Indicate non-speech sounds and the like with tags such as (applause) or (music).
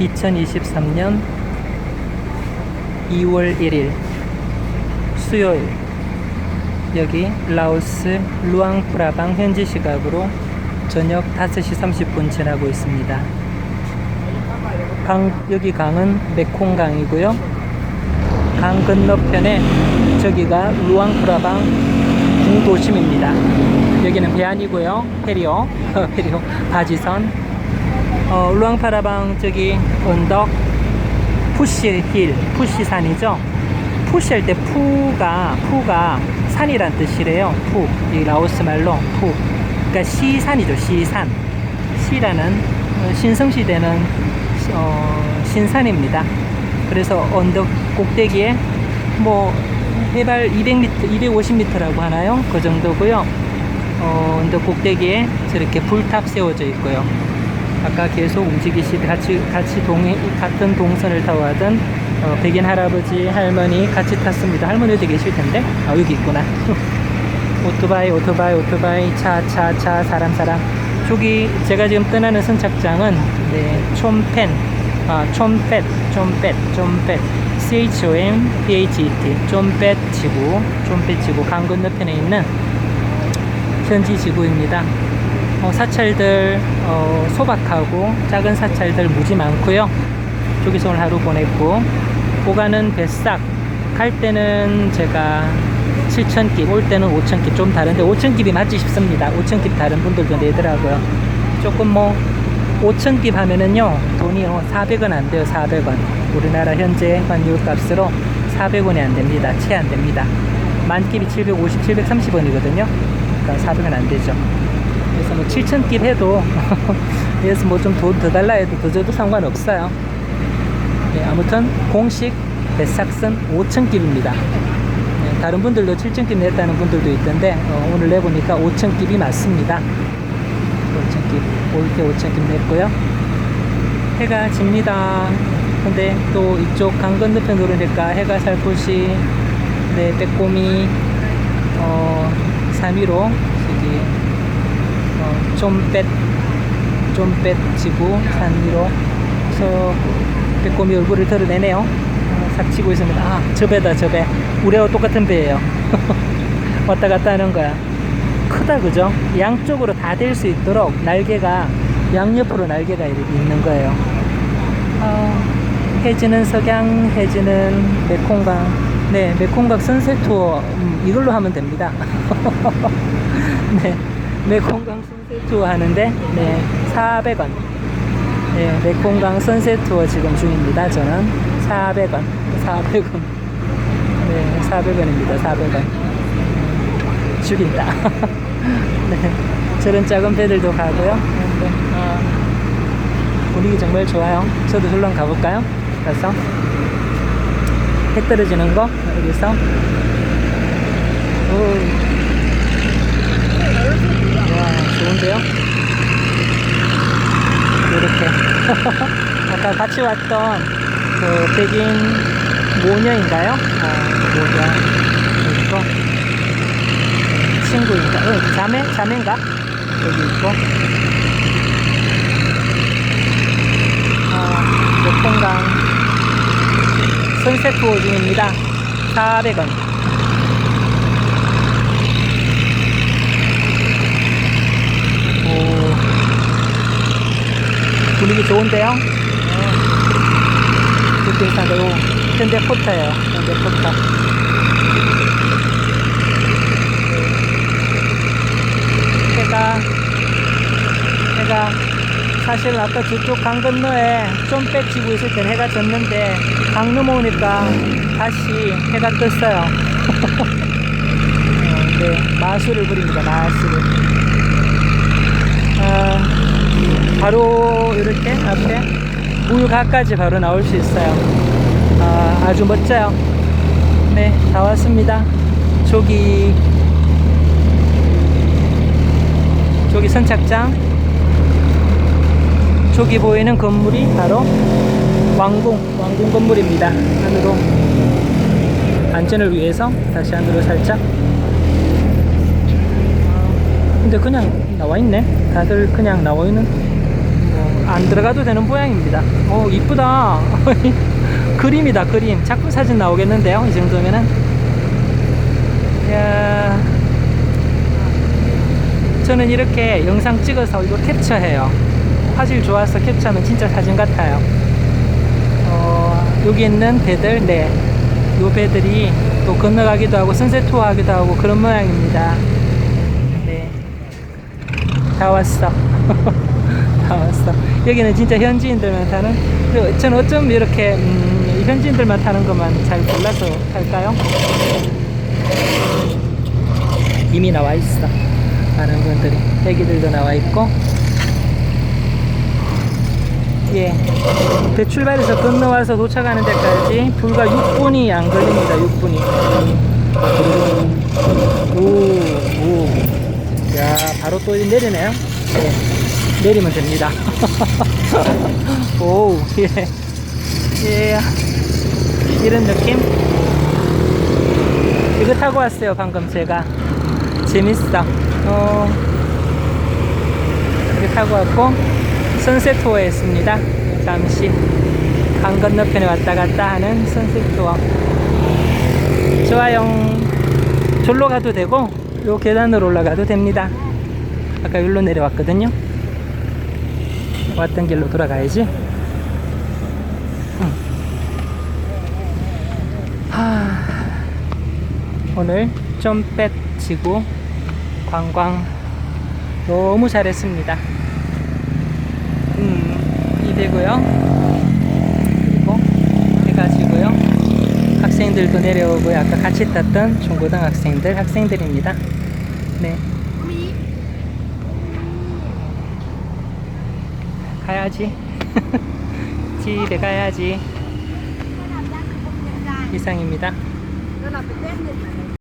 2023년 2월 1일 수요일 여기 라오스 루앙프라방 현지 시각으로 저녁 5시 30분 지나고 있습니다. 강, 여기 강은 메콩강이고요. 강 건너편에 저기가 루앙프라방 중도심입니다. 여기는 배안이고요. 페리오, 페리오 바지선. 어, 루앙파라방 저기 언덕 푸시 힐, 푸시 산이죠. 푸시 할 때 푸가 푸가 산이란 뜻이래요. 푸. 이 라오스 말로 푸. 그러니까 시산이죠. 시산. 시라는 어, 신성시대는 어, 신산입니다. 그래서 언덕 꼭대기에 뭐 해발 200m, 250m라고 하나요? 그 정도고요. 어, 언덕 꼭대기에 저렇게 불탑 세워져 있고요. 아까 계속 움직이시 같이 같이 동해 같은 동선을 타고 하던 어, 백인 할아버지 할머니 같이 탔습니다. 할머니 어디 계실 텐데. 아 여기 있구나. (laughs) 오토바이 오토바이 오토바이. 차 차 차. 사람 사람. 저기 제가 지금 떠나는 선착장은 네 촌펜. 아 촌펫 촌펫 촌펫. C H O M P H E T. 촌펫 지구 촌펫 지구. 강 건너편에 있는 현지 지구입니다. 어, 사찰들 어, 소박하고 작은 사찰들 무지 많고요. 저기서 오늘 하루 보냈고 오가는 뱃삭 갈 때는 제가 7,000깁 올 때는 5,000깁 좀 다른데 5,000깁이 맞지 싶습니다. 5,000깁 다른 분들도 내더라고요. 조금 뭐 5,000깁 하면은요 돈이요 400원 안 돼요 400원 우리나라 현재 환율 값으로 400원이 안 됩니다 채 안 됩니다 만깁이 750, 730원이거든요 그러니까 400원 안 되죠 그래서 뭐 7,000깁 해도 (laughs) 그래서 뭐 좀 돈 더 달라 해도 더 줘도 상관없어요. 네, 아무튼 공식 배삭선 5,000깁입니다. 네, 다른 분들도 7,000깁 냈다는 분들도 있던데 어, 오늘 내보니까 5,000깁이 맞습니다. 5,000깁 올때 5,000깁 냈고요. 해가 집니다. 근데 또 이쪽 강 건너편 오르니까? 해가 살포시 네 빼꼼히 어 3위로 저기 어, 좀뱃 좀뱃 지구 산 위로 서 빼꼼히 얼굴을 드러내네요 어, 삭 치고 있습니다 아 저 배다 저배 우리하고 똑같은 배예요 (laughs) 왔다 갔다 하는 거야 크다 그죠? 양쪽으로 다 될 수 있도록 날개가 양옆으로 날개가 이렇게 있는 거예요. 아, 해지는 석양, 해지는 메콩강. 네, 메콩강 선셋 투어 음, 이걸로 하면 됩니다. (laughs) 네, 메콩강 선셋 투어 하는데 네, 400원. 네, 메콩강 선셋 투어 지금 중입니다. 저는 400원, 400원. 네, 400원입니다. 400원. 죽인다. (laughs) 네, 저런 작은 배들도 가고요. 네, 어, 분위기 정말 좋아요. 저도 저랑 가볼까요? 가서 해 떨어지는 거 여기서. 오, 와 좋은데요? 이렇게 (laughs) 아까 같이 왔던 그 백인 모녀인가요? 어, 모녀 있고. 친구인가? 응, 자매? 자매인가? 여기 있고. 어, 목동강 선셋 투어 중입니다. 400원. 오, 분위기 좋은데요? 느낌상으로 현대 포터예요. 현대 포터. 해가 해가 사실 아까 저쪽 강 건너에 좀 빽지고 있을 땐 해가 졌는데 강 넘어오니까 다시 해가 떴어요. 어, (laughs) 네, 마술을 부립니다. 마술을. 아, 바로 이렇게 앞에 물가까지 바로 나올 수 있어요. 아, 아주 멋져요. 네, 다 왔습니다. 저기 저기 선착장 저기 보이는 건물이 바로 왕궁 왕궁 건물입니다 안으로 안전을 위해서 다시 안으로 살짝 어, 근데 그냥 나와 있네 다들 그냥 나와 있는 뭐 안안 들어가도 되는 모양입니다. 오, 이쁘다. (laughs) 그림이다, 그림. 작품 사진 나오겠는데요, 이 정도면은. 이야. 저는 이렇게 영상 찍어서 이거 캡처해요. 화질 좋아서 캡처하면 진짜 사진 같아요. 어, 여기 있는 배들, 네. 요 배들이 또 건너가기도 하고 선셋 투어 하기도 하고 그런 모양입니다. 네. 다 왔어. (laughs) 다 왔어. 여기는 진짜 현지인들만 타는, 그, 저는 어쩜 이렇게, 음, 현지인들만 타는 것만 잘 골라서 탈까요? 이미 나와 있어. 많은 분들이. 애기들도 나와 있고. 예. 배 출발해서 건너와서 도착하는 데까지 불과 6분이 안 걸립니다. 6분이. 오, 오. 야, 바로 또 내리네요. 네. 내리면 됩니다. (laughs) 오, 예. 예. 이런 느낌? 이거 타고 왔어요, 방금 제가. 재밌어. 어, 이렇게 타고 왔고, 선셋 투어 했습니다. 잠시. 강 건너편에 왔다 갔다 하는 선셋 투어. 좋아요. 졸로 가도 되고, 요 계단으로 올라가도 됩니다. 아까 여기로 내려왔거든요. 왔던 길로 돌아가야지. 오늘 좀뱃 지구 관광 너무 잘했습니다. 음, 이되고요. 그리고 해가지고요. 학생들도 내려오고요. 아까 같이 탔던 중고등학생들, 학생들입니다. 네. 가야지. (laughs) 집에 가야지. 이상입니다.